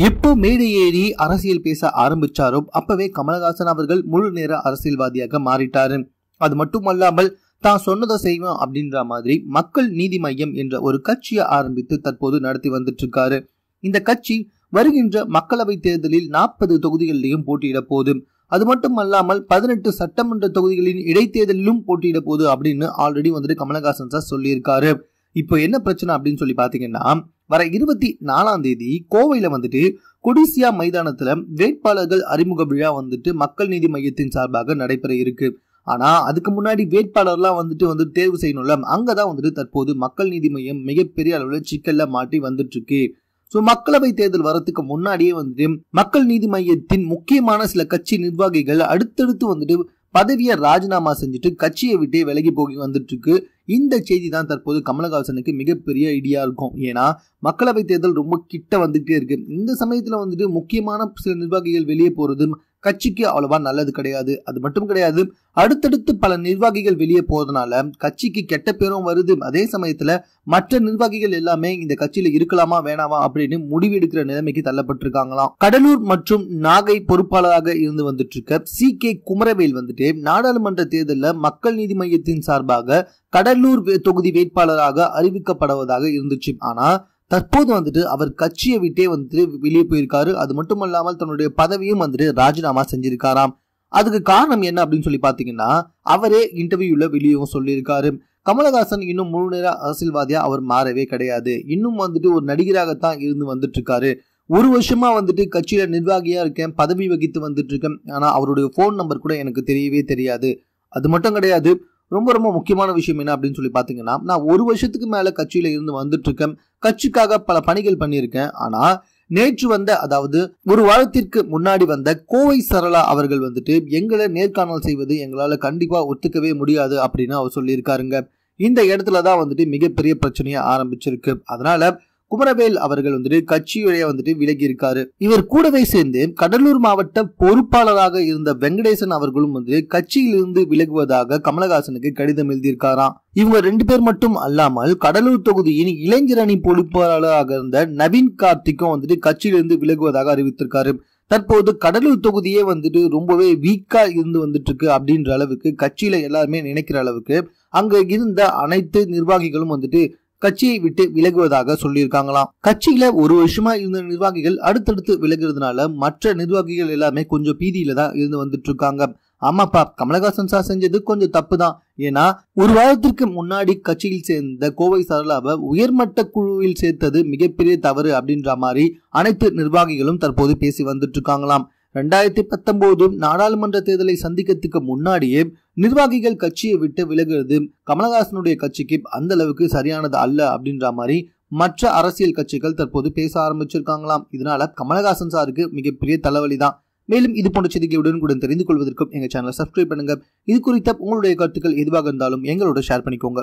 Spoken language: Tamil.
எப்போ மேடை ஏறி அரசியல் பேச ஆரம்பிச்சாரோ அப்பவே கமலஹாசன் அவர்கள் முழு நேர அரசியல்வாதியாக மாறிட்டாரு. அது மட்டுமல்லாமல் தான் சொன்னதை செய்வோம் அப்படின்ற மாதிரி மக்கள் நீதி மையம் என்ற ஒரு கட்சியை ஆரம்பித்து தற்போது நடத்தி வந்துட்டு இருக்காரு இந்த கட்சி வருகின்ற மக்களவை தேர்தலில் நாற்பது தொகுதிகளிலையும் போட்டியிட போதும் அது மட்டும் அல்லாமல் பதினெட்டு சட்டமன்ற தொகுதிகளின் இடைத்தேர்தலிலும் போட்டியிட போகுது அப்படின்னு ஆல்ரெடி வந்துட்டு கமலஹாசன் சார் சொல்லியிருக்காரு. இப்போ என்ன பிரச்சனை அப்படின்னு சொல்லி பாத்தீங்கன்னா வர இருபத்தி நாலாம் தேதி கோவையில வந்துட்டு கொடிசியா மைதானத்துல வேட்பாளர்கள் அறிமுக விழா வந்துட்டு மக்கள் நீதி மையத்தின் சார்பாக நடைபெற இருக்கு. ஆனா அதுக்கு முன்னாடி வேட்பாளர்லாம் வந்துட்டு வந்து தேர்வு செய்யணும்ல அங்கதான் வந்துட்டு தற்போது மக்கள் நீதி மையம் மிகப்பெரிய அளவில் சிக்கல்ல மாட்டி வந்துட்டு இருக்கு ஸோ மக்களவை தேர்தல் வரத்துக்கு முன்னாடியே வந்துட்டு மக்கள் நீதி மையத்தின் முக்கியமான சில கட்சி நிர்வாகிகள் அடுத்தடுத்து வந்துட்டு பதவியை ராஜினாமா செஞ்சுட்டு கட்சியை விட்டே விலகி போகி வந்துட்டு இருக்கு இந்த செய்தி தான் தற்போது கமலஹாசனுக்கு மிகப்பெரிய ஐடியா இருக்கும். ஏன்னா மக்களவை தேர்தல் ரொம்ப கிட்ட வந்துகிட்டே இருக்கு. இந்த சமயத்துல வந்துட்டு முக்கியமான சில நிர்வாகிகள் வெளியே போறது கட்சிக்கு அவ்வளவா நல்லது கிடையாது. அது மட்டும் கிடையாது. அடுத்தடுத்து பல நிர்வாகிகள் வெளியே போறதுனால கட்சிக்கு கெட்ட பேரும் வருது. அதே சமயத்துல மற்ற நிர்வாகிகள் எல்லாமே இந்த கட்சியில இருக்கலாமா வேணாமா அப்படின்னு முடிவெடுக்கிற நிலைமைக்கு தள்ளப்பட்டிருக்காங்களாம். கடலூர் மற்றும் நாகை பொறுப்பாளராக இருந்து வந்துட்டு இருக்க சி. கே. குமரவேல் வந்துட்டு நாடாளுமன்ற தேர்தலில் மக்கள் நீதி மையத்தின் சார்பாக கடலூர் தொகுதி வேட்பாளராக அறிவிக்கப்படுவதாக இருந்துச்சு. ஆனா தற்போது வந்துட்டு அவர் கட்சியை விட்டே வந்துட்டு வெளியே போயிருக்காரு. அது மட்டும் இல்லாமல் தன்னுடைய பதவியும் வந்துட்டு ராஜினாமா செஞ்சிருக்காராம். அதுக்கு காரணம் என்ன அப்படின்னு சொல்லி பார்த்தீங்கன்னா அவரே இன்டர்வியூல வெளியவும் சொல்லியிருக்காரு. கமலஹாசன் இன்னும் முழு நேர அரசியல்வாதியா அவர் மாறவே கிடையாது. இன்னும் வந்துட்டு ஒரு நடிகராகத்தான் இருந்து வந்துட்டு இருக்காரு ஒரு வருஷமா வந்துட்டு கட்சியில நிர்வாகியா இருக்கேன் பதவி வகித்து வந்துட்டு இருக்கேன் ஆனா அவருடைய ஃபோன் நம்பர் கூட எனக்கு தெரியவே தெரியாது. அது மட்டும் கிடையாது ரொம்ப ரொம்ப முக்கியமான விஷயம் என்ன அப்படின்னு சொல்லி பார்த்தீங்கன்னா நான் ஒரு வருஷத்துக்கு மேலே கட்சியில் இருந்து வந்துட்டு இருக்கேன் கட்சிக்காக பல பணிகள் பண்ணியிருக்கேன். ஆனால் நேற்று வந்த அதாவது ஒரு வாரத்திற்கு முன்னாடி வந்த கோவை சரளா அவர்கள் வந்துட்டு எங்களை நேர்காணல் செய்வது எங்களால் கண்டிப்பாக ஒத்துக்கவே முடியாது அப்படின்னு அவர் சொல்லியிருக்காருங்க. இந்த இடத்துல தான் வந்துட்டு மிகப்பெரிய பிரச்சனையை ஆரம்பிச்சிருக்கு. அதனால குமரவேல் அவர்கள் வந்துட்டு கட்சியுடைய வந்துட்டு விலகி இருக்காரு. இவர் கூடவே சேர்ந்து கடலூர் மாவட்ட பொறுப்பாளராக இருந்த வெங்கடேசன் அவர்களும் வந்து கட்சியிலிருந்து விலகுவதாக கமலஹாசனுக்கு கடிதம் எழுதியிருக்காராம். இவங்க ரெண்டு பேர் மட்டும் அல்லாமல் கடலூர் தொகுதியின் இளைஞர் அணி பொறுப்பாளராக இருந்த நவீன் கார்த்திக்கும் வந்துட்டு கட்சியிலிருந்து விலகுவதாக அறிவித்திருக்காரு. தற்போது கடலூர் தொகுதியே வந்துட்டு ரொம்பவே வீக்கா இருந்து வந்துட்டு இருக்கு அப்படின்ற அளவுக்கு கட்சியில எல்லாருமே நினைக்கிற அளவுக்கு அங்க இருந்த அனைத்து நிர்வாகிகளும் வந்துட்டு கட்சியை விட்டு விலகுவதாக சொல்லியிருக்காங்களாம். கட்சியில ஒரு வருஷமா இருந்த நிர்வாகிகள் அடுத்தடுத்து விலகுறதுனால மற்ற நிர்வாகிகள் எல்லாமே கொஞ்சம் பீதியில தான் இருந்து வந்துட்டு இருக்காங்க ஆமாப்பா கமலஹாசன் சார் செஞ்சது கொஞ்சம் தப்பு தான் ஏன்னா ஒரு வாரத்திற்கு முன்னாடி கட்சியில் சேர்ந்த கோவை சரளாவை உயர்மட்ட குழுவில் சேர்த்தது மிகப்பெரிய தவறு அப்படின்ற மாதிரி அனைத்து நிர்வாகிகளும் தற்போது பேசி வந்துட்டு இருக்காங்களாம் ரெண்டாயிரத்தி பத்தொன்பது நாடாளுமன்ற தேர்தலை சந்திக்கிறதுக்கு முன்னாடியே நிர்வாகிகள் கட்சியை விட்டு விலகிறது. கமலஹாசனுடைய கட்சிக்கு அந்த அளவுக்கு சரியானது அல்ல அப்படின்ற மாதிரி மற்ற அரசியல் கட்சிகள் தற்போது பேச ஆரம்பிச்சிருக்காங்களாம். இதனால கமலஹாசன் சாருக்கு மிகப்பெரிய தலைவலி தான் மேலும் இது போன்ற செய்திகளுடன் கூட தெரிந்து கொள்வதற்கும் எங்க சேனலை சப்ஸ்கிரைப் பண்ணுங்க. இது குறித்த உங்களுடைய கருத்துக்கள் எதுவாக இருந்தாலும் எங்களோட ஷேர் பண்ணிக்கோங்க.